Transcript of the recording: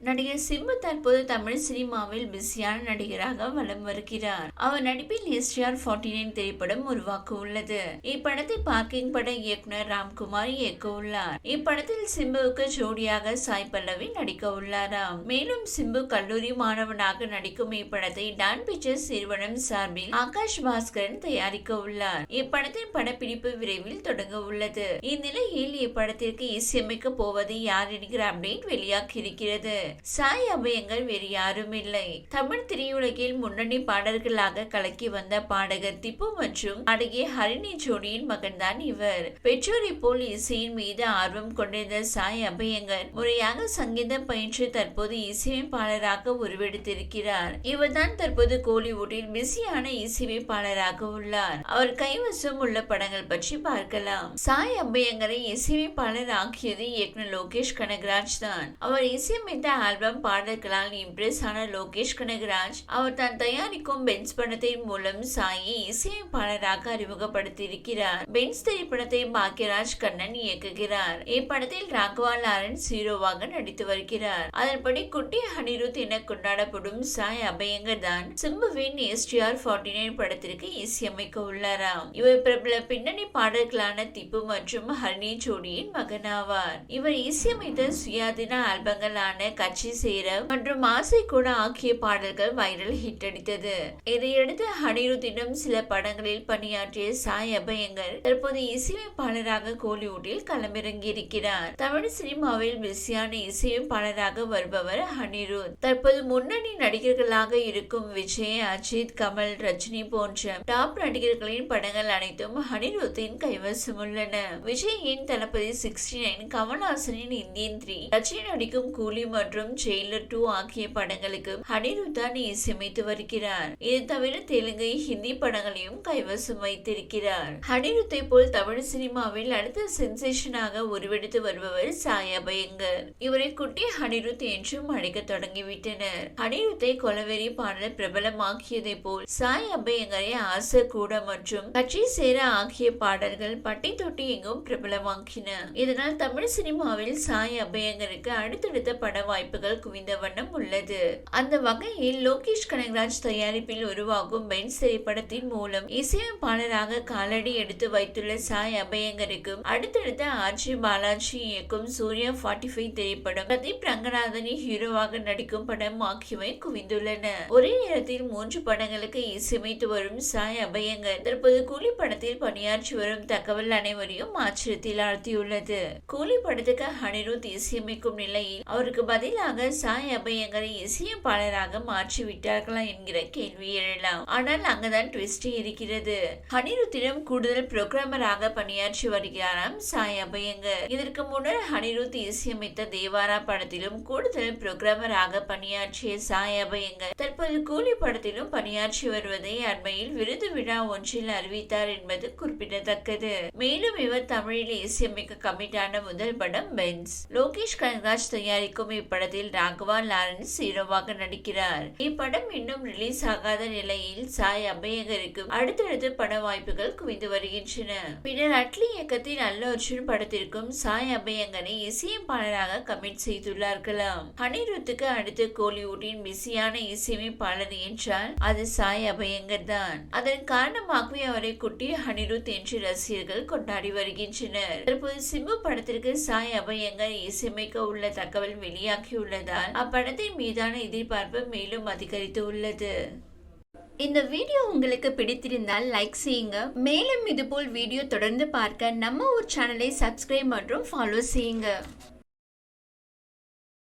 நடிகர் சிம்பு தற்போது தமிழ் சினிமாவில் பிஸியான நடிகராக வலம் வருகிறார். அவர் நடிப்பில் எஸ்டிஆர் ஃபார்ட்டி நைன் திரைப்படம் உருவாக்க உள்ளது இப்படத்தை பார்க்கிங் பட இயக்குனர் ராம்குமார் இயக்க உள்ளார் இப்படத்தில் சிம்புவுக்கு ஜோடியாக சாய் பல்லவி நடிக்க உள்ளாராம் மேலும் சிம்பு கல்லூரி மாணவனாக நடிக்கும் இப்படத்தை டான் பிக்சர்ஸ் நிறுவனம் சார்பில் ஆகாஷ் பாஸ்கரன் தயாரிக்க உள்ளார் இப்படத்தின் படப்பிடிப்பு விரைவில் தொடங்க உள்ளது இந்நிலையில் இப்படத்திற்கு இசையமைக்க போவது யார் என்கிற அப்டேட் வெளியாகி இருக்கிறது சாய் அபயங்கள் வேறு யாரும் இல்லை தமிழ் திரையுலகில் முன்னணி பாடல்களாக கலக்கி வந்த பாடகர் திப்பு மற்றும் அழகிய ஹரிணி ஜோடியின் மகன்தான் இவர். பெற்றோரை போல் இசையின் மீது ஆர்வம் கொண்டிருந்த சாய் அபயங்கர் முறையாக சங்கீதம் பயின்று தற்போது இசையமைப்பாளராக உருவெடுத்திருக்கிறார். இவர்தான் தற்போது கோலிவுட்டில் பிஸியான இசையமைப்பாளராக உள்ளார். அவர் கைவசம் உள்ள படங்கள் பற்றி பார்க்கலாம். சாய் அபயங்கரை இசையமைப்பாளர் ஆக்கியது இயக்குனர் லோகேஷ் கனகராஜ் தான். அவர் இசையமைத்த ஆல்பம் பாடல்களால் இம்ப்ரெஸ் ஆன லோகேஷ் கனகராஜ். அவர் தான் தயாரிக்கும் பென்ஸ் படத்தின் மூலம் சாயை இசையமைப்பாளராக அறிமுகப்படுத்தியிருக்கிறார். பென்ஸ் திரைப்படத்தை பாக்யராஜ் கண்ணன் இயக்குகிறார். இப்படத்தில் ராகவா லாரன்ஸ் ஹீரோவாக நடித்து வருகிறார். அதன்படி குட்டி அனிருத் என கொண்டாடப்படும் சாய் அபயங்கர் தான் சிம்புவின் எஸ்டிஆர் ஃபார்ட்டி நைன் படத்திற்கு இசையமைக்க உள்ளாராம். இவர் பிரபல பின்னணி பாடல்களான திப்பு மற்றும் ஹரிணி ஜோடியின் மகனாவார். இவர் இசையமைத்த சுயாதீன ஆல்பங்களான கட்சி சேர மற்றும் ஆசை கூட ஆகிய பாடல்கள் வைரல் ஹிட் அடித்தது. இதையடுத்து அனிருத்திடம் சில படங்களில் பணியாற்றிய சாய் அபயங்கர் தற்போது இசையமைப்பாளராக கோலிவுட்டில் களமிறங்கி இருக்கிறார் தமிழ் சினிமாவில் பிஸியான இசையமைப்பாளராக வருபவர் அனிருத் தற்போது முன்னணி நடிகர்களாக இருக்கும் விஜய் அஜித் கமல் ரஜினி போன்ற டாப் நடிகர்களின் படங்கள் அனைத்தும் அனிருத்தின் கைவசம் உள்ளன. விஜயின் தளபதி சிக்ஸ்டி நைன் கமல்ஹாசனின் இந்தியன் த்ரீ ரஜினி நடிக்கும் கூலி மற்றும் ஜெயிலர் டூ ஆகிய படங்களுக்கு அனிருத்தான் இசையமைத்து வருகிறார். இது தவிர தெலுங்கு ஹிந்தி படங்களையும் கைவசம் வைத்திருக்கிறார். அனிருத்தை போல் தமிழ் சினிமாவில் அடுத்த சென்சேஷனாக உருவெடுத்து வருபவர் சாய் அபயங்கர் இவரை குட்டி அனிருத் என்றும் அழைக்க தொடங்கிவிட்டனர். அனிருத்தை கொலவெறி பாடல் பிரபலமாக்கியதை போல் சாய் அபயங்கரை ஆசை கூட மற்றும் கட்சி சேர ஆகிய பாடல்கள் பட்டி தொட்டி எங்கும் பிரபலமாக்கின. இதனால் தமிழ் சினிமாவில் சாய் அபயங்கருக்கு அடுத்தடுத்த பட வாய்ப்பு வாய்ப்புகள் குவிந்த வண்ணம் உள்ளது. அந்த வகையில் லோகேஷ் கனகராஜ் தயாரிப்பில் உருவாகும் பென்ஸ் திரைப்படத்தின் மூலம் இசையமைப்பாளராக காலடி எடுத்து வைத்துள்ள சாய் அபயங்கருக்கும் அடுத்தடுத்த ஆர்ஜி பாலாஜி இயக்கும் சூர்யா ஃபார்ட்டி ஃபைவ் திரைப்படம் பிரதீப் ரங்கநாதனி ஹீரோவாக நடிக்கும் படம் ஆகியவை குவிந்துள்ளன. ஒரே நேரத்தில் மூன்று படங்களுக்கு இசையமைத்து வரும் சாய் அபயங்கர் தற்போது கூலி படத்தில் பணியாற்றி வரும் தகவல் அனைவரையும் ஆச்சரியத்தில் ஆழ்த்தியுள்ளது. கூலி படத்துக்கு அனிருத் இசையமைக்கும் நிலையில் அவருக்கு பதில் பதிலாக சாய் அபயங்கரை இசையமைப்பாளராக மாற்றி விட்டார்களா என்கிற கேள்வி எழலாம். ஆனால் அங்கதான் ட்விஸ்ட் இருக்கிறது. ஹனிருத்திடம் கூடுதல் புரோகிராமராக பணியாற்றி வருகிறாராம் சாய் அபயங்கர் இதற்கு முன்னர் ஹனிருத் இசையமைத்த தேவாரா படத்திலும் கூடுதல் புரோகிராமராக பணியாற்றிய சாய் அபயங்கர் தற்போது கூலி படத்திலும் பணியாற்றி வருவதை அண்மையில் விருது விழா ஒன்றில் அறிவித்தார் என்பது குறிப்பிடத்தக்கது. மேலும் இவர் தமிழில் இசையமைக்க கமிட்டான முதல் படம் பென்ஸ். லோகேஷ் கனகராஜ் தயாரிக்கும் இப்படம் படத்தில் ராகவா லாரன்ஸ் ஹீரோவாக நடிக்கிறார். இப்படம் இன்னும் ரிலீஸ் ஆகாத நிலையில் சாய் அபயகருக்கு அடுத்தடுத்து பட வாய்ப்புகள் குவிந்து வருகின்றன. பின்னர் அட்லி இயக்கத்தில் அல்லு அர்ஜுன் படத்திற்கும் சாய் அபயங்கனை இசையமைப்பாளராக கமிட் செய்துள்ளார்களாம். அனிருத்துக்கு அடுத்து கோலிவுட்டின் பிஸியான இசையமைப்பாளர் என்றால் அது சாய் அபயங்கர் தான். அதன் காரணமாகவே அவரை குட்டி அனிருத் என்று ரசிகர்கள் கொண்டாடி வருகின்றனர். தற்போது சிம்பு படத்திற்கு சாய் அபயங்கர் இசையமைக்க உள்ள தகவல் வெளியாகி வெளியாகியுள்ளதால் அப்படத்தின் மீதான எதிர்பார்ப்பு மேலும் அதிகரித்து உள்ளது இந்த வீடியோ உங்களுக்கு பிடித்திருந்தால் லைக் செய்யுங்க. மேலும் இதுபோல் வீடியோ தொடர்ந்து பார்க்க நம்ம ஒரு சேனலை சப்ஸ்கிரைப் மற்றும் ஃபாலோ செய்யுங்க.